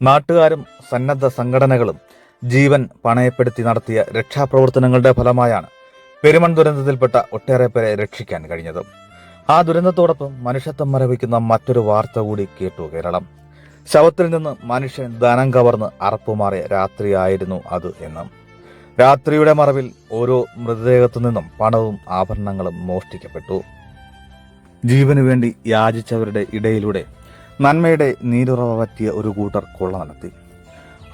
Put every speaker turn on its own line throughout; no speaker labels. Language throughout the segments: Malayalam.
നാട്ടുകാരും സന്നദ്ധ സംഘടനകളും ജീവൻ പണയപ്പെടുത്തി നടത്തിയ രക്ഷാപ്രവർത്തനങ്ങളുടെ ഫലമായാണ് പെരുമൺ ദുരന്തത്തിൽപ്പെട്ട ഒട്ടേറെ പേരെ രക്ഷിക്കാൻ കഴിഞ്ഞത്. ആ ദുരന്തത്തോടൊപ്പം മനുഷ്യത്വം മരവിക്കുന്ന മറ്റൊരു വാർത്ത കൂടി കേട്ടു കേരളം. ശവത്തിൽ നിന്ന് മനുഷ്യൻ ധനം കവർന്ന് അറപ്പുമാറിയ രാത്രിയായിരുന്നു അത് എന്ന്. രാത്രിയുടെ മറവിൽ ഓരോ മൃതദേഹത്തു നിന്നും പണവും ആഭരണങ്ങളും മോഷ്ടിക്കപ്പെട്ടു. ജീവനു വേണ്ടി യാചിച്ചവരുടെ ഇടയിലൂടെ നന്മയുടെ നീരുറവ പറ്റിയ ഒരു കൂട്ടർ കൊള്ള നടത്തി.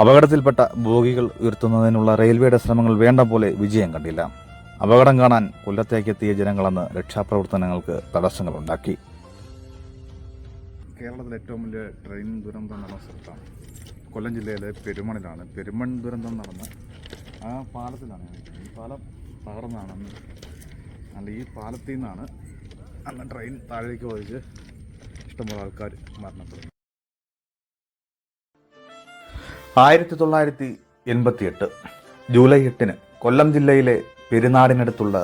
അപകടത്തിൽപ്പെട്ട ബോഗികൾ ഉയർത്തുന്നതിനുള്ള റെയിൽവേയുടെ ശ്രമങ്ങൾ വേണ്ട പോലെ വിജയം കണ്ടില്ല. അപകടം കാണാൻ കൊല്ലത്തേക്കെത്തിയ ജനങ്ങളെന്ന് രക്ഷാപ്രവർത്തനങ്ങൾക്ക് തടസ്സങ്ങളുണ്ടാക്കി. കേരളത്തിലെ ഏറ്റവും വലിയ ട്രെയിൻ ദുരന്തം നടന്ന സ്ഥലത്താണ്. കൊല്ലം ജില്ലയിലെ പെരുമണിലാണ്. പെരുമൺ ദുരന്തം നടന്ന ആ പാലത്തിലാണ് ഈ പാലം തകർന്നാണ് അല്ല ഈ പാലത്തിൽ നിന്നാണ് അന്ന് ട്രെയിൻ താഴേക്ക് പതിച്ച് ഇഷ്ടംപോലെ ആൾക്കാർ മരണപ്പെടുന്നു. ആയിരത്തി തൊള്ളായിരത്തി എൺപത്തിയെട്ട് ജൂലൈ എട്ടിന് കൊല്ലം ജില്ലയിലെ പെരുനാടിനടുത്തുള്ള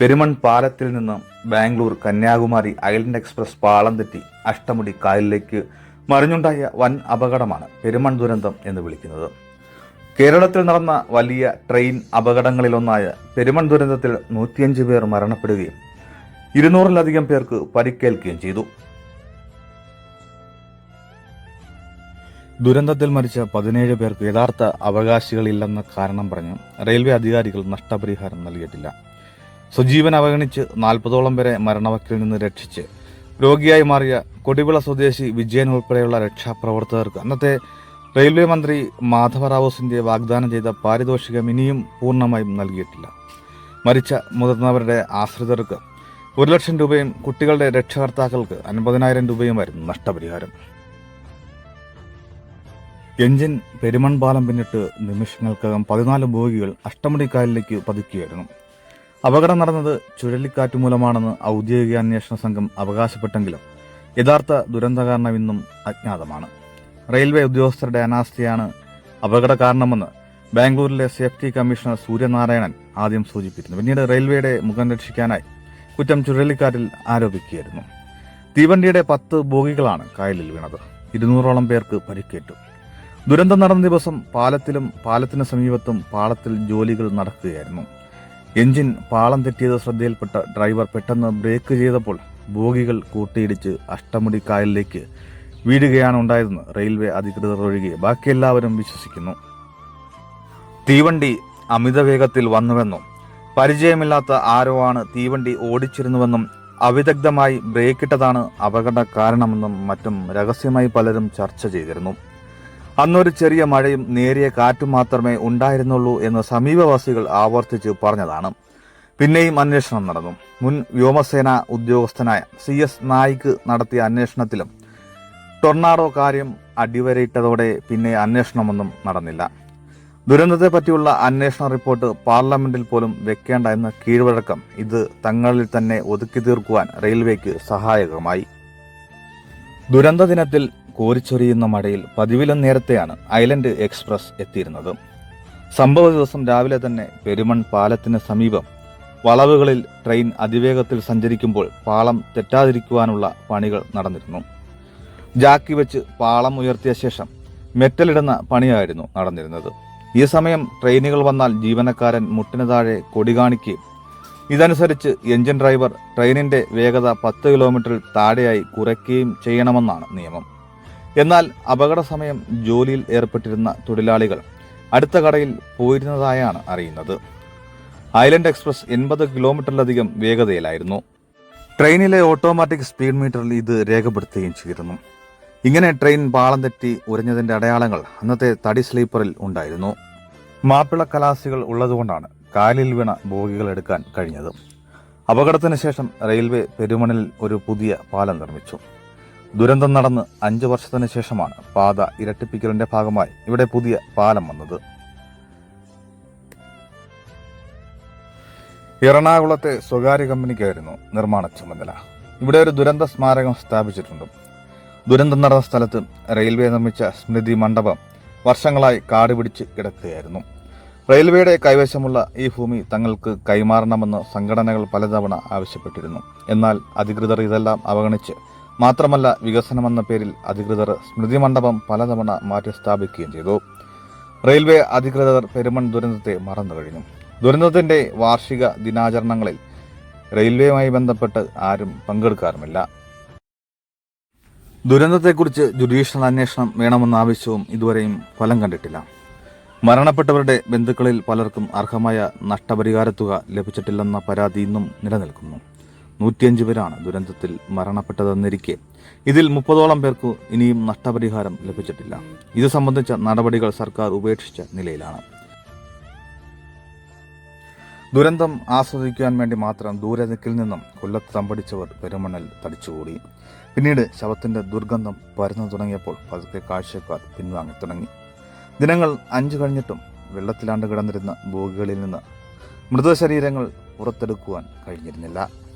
പെരുമൺ പാലത്തിൽ നിന്ന് ബാംഗ്ലൂർ കന്യാകുമാരി ഐലൻഡ് എക്സ്പ്രസ് പാളം തെറ്റി അഷ്ടമുടി കായലിലേക്ക് മറിഞ്ഞുണ്ടായ വൻ അപകടമാണ് പെരുമൺ ദുരന്തം എന്ന് വിളിക്കുന്നത്. കേരളത്തിൽ നടന്ന വലിയ ട്രെയിൻ അപകടങ്ങളിലൊന്നായ പെരുമൺ ദുരന്തത്തിൽ നൂറ്റിയഞ്ച് പേർ മരണപ്പെടുകയും ഇരുന്നൂറിലധികം പേർക്ക് പരിക്കേൽക്കുകയും ചെയ്തു. ദുരന്തത്തിൽ മരിച്ച പതിനേഴ് പേർക്ക് യഥാർത്ഥ അവകാശികളില്ലെന്ന കാരണം പറഞ്ഞ് റെയിൽവേ അധികാരികൾ നഷ്ടപരിഹാരം നൽകിയിട്ടില്ല. സ്വജീവൻ അവഗണിച്ച് നാൽപ്പതോളം പേരെ മരണവക്കിൽ നിന്ന് രക്ഷിച്ച് രോഗിയായി മാറിയ കൊടിവിള സ്വദേശി വിജയൻ ഉൾപ്പെടെയുള്ള രക്ഷാപ്രവർത്തകർക്ക് അന്നത്തെ റെയിൽവേ മന്ത്രി മാധവ സിന്ധ്യ വാഗ്ദാനം ചെയ്ത പാരിതോഷികം ഇനിയും പൂർണമായും നൽകിയിട്ടില്ല. മരിച്ച മുതിർന്നവരുടെ ആശ്രിതർക്ക് ഒരു ലക്ഷം രൂപയും കുട്ടികളുടെ രക്ഷകർത്താക്കൾക്ക് അൻപതിനായിരം രൂപയുമായിരുന്നു നഷ്ടപരിഹാരം. എഞ്ചിൻ പെരുമൺ പാലം പിന്നിട്ട് നിമിഷങ്ങൾക്കകം പതിനാല് ബോഗികൾ അഷ്ടമുടിക്കായലിലേക്ക് പതുക്കിയായിരുന്നു അപകടം നടന്നത് ചുഴലിക്കാറ്റ് മൂലമാണെന്ന് ഔദ്യോഗിക അന്വേഷണ സംഘം അവകാശപ്പെട്ടെങ്കിലും യഥാർത്ഥ ദുരന്ത കാരണം ഇന്നും അജ്ഞാതമാണ്. റെയിൽവേ ഉദ്യോഗസ്ഥരുടെ അനാസ്ഥയാണ് അപകട കാരണമെന്ന് ബാംഗ്ലൂരിലെ സേഫ്റ്റി കമ്മീഷണർ സൂര്യനാരായണൻ ആദ്യം സൂചിപ്പിക്കുന്നു പിന്നീട് റെയിൽവേയുടെ മുഖം രക്ഷിക്കാനായി കുറ്റം ചുഴലിക്കാറ്റിൽ ആരോപിക്കുകയായിരുന്നു. തീവണ്ടിയുടെ പത്ത് ബോഗികളാണ് കായലിൽ വീണത്. ഇരുന്നൂറോളം പേർക്ക് പരിക്കേറ്റു. ദുരന്തം നടന്ന ദിവസം പാലത്തിലും പാലത്തിന് സമീപത്തും പാളത്തിൽ ജോലികൾ നടക്കുകയായിരുന്നു. എഞ്ചിൻ പാളം തെറ്റിയത് ശ്രദ്ധയിൽപ്പെട്ട ഡ്രൈവർ പെട്ടെന്ന് ബ്രേക്ക് ചെയ്തപ്പോൾ ബോഗികൾ കൂട്ടിയിടിച്ച് അഷ്ടമുടി കായലിലേക്ക് വീഴുകയാണ് ഉണ്ടായതെന്ന് റെയിൽവേ അധികൃതർ ഒഴികെ ബാക്കിയെല്ലാവരും വിശ്വസിക്കുന്നു. തീവണ്ടി അമിത വേഗത്തിൽ വന്നുവെന്നും പരിചയമില്ലാത്ത ആരോ ആണ് തീവണ്ടി ഓടിച്ചിരുന്നുവെന്നും അവിദഗ്ധമായി ബ്രേക്കിട്ടതാണ് അപകട കാരണമെന്നും മറ്റും രഹസ്യമായി പലരും ചർച്ച ചെയ്തിരുന്നു. അന്നൊരു ചെറിയ മഴയും നേരിയ കാറ്റും മാത്രമേ ഉണ്ടായിരുന്നുള്ളൂ എന്ന് സമീപവാസികൾ ആവർത്തിച്ച് പറഞ്ഞതാണ്. പിന്നെയും അന്വേഷണം നടന്നു. മുൻ വ്യോമസേന ഉദ്യോഗസ്ഥനായ സി എസ് നായിക്ക് നടത്തിയ അന്വേഷണത്തിലും ടൊർണാഡോ കാര്യം അടിവരയിട്ടതോടെ പിന്നെ അന്വേഷണമൊന്നും നടന്നില്ല. ദുരന്തത്തെ പറ്റിയുള്ള അന്വേഷണ റിപ്പോർട്ട് പാർലമെന്റിൽ പോലും വെക്കേണ്ട എന്ന കീഴ്വഴക്കം ഇത് തങ്ങളിൽ തന്നെ ഒതുക്കി തീർക്കുവാൻ റെയിൽവേക്ക് സഹായകമായി. ദുരന്ത ദിനത്തിൽ കോരിച്ചൊരിയുന്ന മഴയിൽ പതിവിലും നേരത്തെയാണ് ഐലൻഡ് എക്സ്പ്രസ് എത്തിയിരുന്നത്. സംഭവ ദിവസം രാവിലെ തന്നെ പെരുമൺ പാലത്തിന് സമീപം വളവുകളിൽ ട്രെയിൻ അതിവേഗത്തിൽ സഞ്ചരിക്കുമ്പോൾ പാളം തെറ്റാതിരിക്കുവാനുള്ള പണികൾ നടന്നിരുന്നു. ജാക്കി വെച്ച് പാളം ഉയർത്തിയ ശേഷം മെറ്റലിടുന്ന പണിയായിരുന്നു നടന്നിരുന്നത്. ഈ സമയം ട്രെയിനുകൾ വന്നാൽ ജീവനക്കാരൻ മുട്ടിന് താഴെ കൊടി കാണിക്കുകയും ഇതനുസരിച്ച് എഞ്ചിൻ ഡ്രൈവർ ട്രെയിനിന്റെ വേഗത പത്ത് കിലോമീറ്ററിൽ താഴെയായി കുറയ്ക്കുകയും ചെയ്യണമെന്നാണ് നിയമം. എന്നാൽ അപകട സമയം ജോലിയിൽ ഏർപ്പെട്ടിരുന്ന തൊഴിലാളികൾ അടുത്ത കടയിൽ പോയിരുന്നതായാണ് അറിയുന്നത്. ഐലൻഡ് എക്സ്പ്രസ് എൺപത് കിലോമീറ്ററിലധികം വേഗതയിലായിരുന്നു. ട്രെയിനിലെ ഓട്ടോമാറ്റിക് സ്പീഡ് മീറ്ററിൽ ഇത് രേഖപ്പെടുത്തുകയും ചെയ്തിരുന്നു. ഇങ്ങനെ ട്രെയിൻ പാളം തെറ്റി ഉരഞ്ഞതിന്റെ അടയാളങ്ങൾ അന്നത്തെ തടി സ്ലീപ്പറിൽ ഉണ്ടായിരുന്നു. മാപ്പിള കലാസികൾ ഉള്ളതുകൊണ്ടാണ് കാലിൽ വീണ ബോഗികൾ എടുക്കാൻ കഴിഞ്ഞത്. അപകടത്തിന് ശേഷം റെയിൽവേ പെരുമണിൽ ഒരു പുതിയ പാലം നിർമ്മിച്ചു. ദുരന്തം നടന്ന് അഞ്ചു വർഷത്തിന് ശേഷമാണ് പാത ഇരട്ടിപ്പിക്കലിന്റെ ഭാഗമായി ഇവിടെ പുതിയ പാലം വന്നത്. എറണാകുളത്തെ സ്വകാര്യ കമ്പനിക്കായിരുന്നു നിർമ്മാണ ചുമതല. ഇവിടെ ഒരു ദുരന്ത സ്മാരകം സ്ഥാപിച്ചിട്ടുണ്ട്. ദുരന്തം നടന്ന സ്ഥലത്ത് റെയിൽവേ നിർമ്മിച്ച സ്മൃതി മണ്ഡപം വർഷങ്ങളായി കാട് പിടിച്ച് കിടക്കുകയായിരുന്നു. റെയിൽവേയുടെ കൈവശമുള്ള ഈ ഭൂമി തങ്ങൾക്ക് കൈമാറണമെന്ന് സംഘടനകൾ പലതവണ ആവശ്യപ്പെട്ടിരുന്നു. എന്നാൽ അധികൃതർ ഇതെല്ലാം അവഗണിച്ച് മാത്രമല്ല വികസനമെന്ന പേരിൽ അധികൃതർ സ്മൃതി മണ്ഡപം പലതവണ മാറ്റി സ്ഥാപിക്കുകയും ചെയ്തു. റെയിൽവേ അധികൃതർ പെരുമൺ ദുരന്തത്തെ മറന്നു കഴിഞ്ഞു. ദുരന്തത്തിന്റെ വാർഷിക ദിനാചരണങ്ങളിൽ റെയിൽവേയുമായി ബന്ധപ്പെട്ട് ആരും പങ്കെടുക്കാറുമില്ല. ദുരന്തത്തെക്കുറിച്ച് ജുഡീഷ്യൽ അന്വേഷണം വേണമെന്ന ആവശ്യവും ഇതുവരെയും ഫലം കണ്ടിട്ടില്ല. മരണപ്പെട്ടവരുടെ ബന്ധുക്കളിൽ പലർക്കും അർഹമായ നഷ്ടപരിഹാരത്തുക ലഭിച്ചിട്ടില്ലെന്ന പരാതി ഇന്നും നിലനിൽക്കുന്നു. നൂറ്റിയഞ്ച് പേരാണ് ദുരന്തത്തിൽ മരണപ്പെട്ടതെന്നിരിക്കെ. ഇതിൽ മുപ്പതോളം പേർക്ക് ഇനിയും നഷ്ടപരിഹാരം ലഭിച്ചിട്ടില്ല. ഇത് സംബന്ധിച്ച നടപടികൾ സർക്കാർ ഉപേക്ഷിച്ച നിലയിലാണ്. ദുരന്തം ആസ്വദിക്കുവാൻ വേണ്ടി മാത്രം ദൂരദിക്കിൽ നിന്നും കൊല്ലത്ത് തമ്പടിച്ചവർ പെരുമണൽ തടിച്ചുകൂടി. പിന്നീട് ശവത്തിന്റെ ദുർഗന്ധം പരന്നു തുടങ്ങിയപ്പോൾ പതുക്കെ കാഴ്ചക്കാർ പിൻവാങ്ങി തുടങ്ങി. ദിനങ്ങൾ അഞ്ചു കഴിഞ്ഞിട്ടും വെള്ളത്തിലാണ്ട് കിടന്നിരുന്ന ബോഗികളിൽ നിന്ന് മൃതശരീരങ്ങൾ പുറത്തെടുക്കുവാൻ കഴിഞ്ഞിരുന്നില്ല.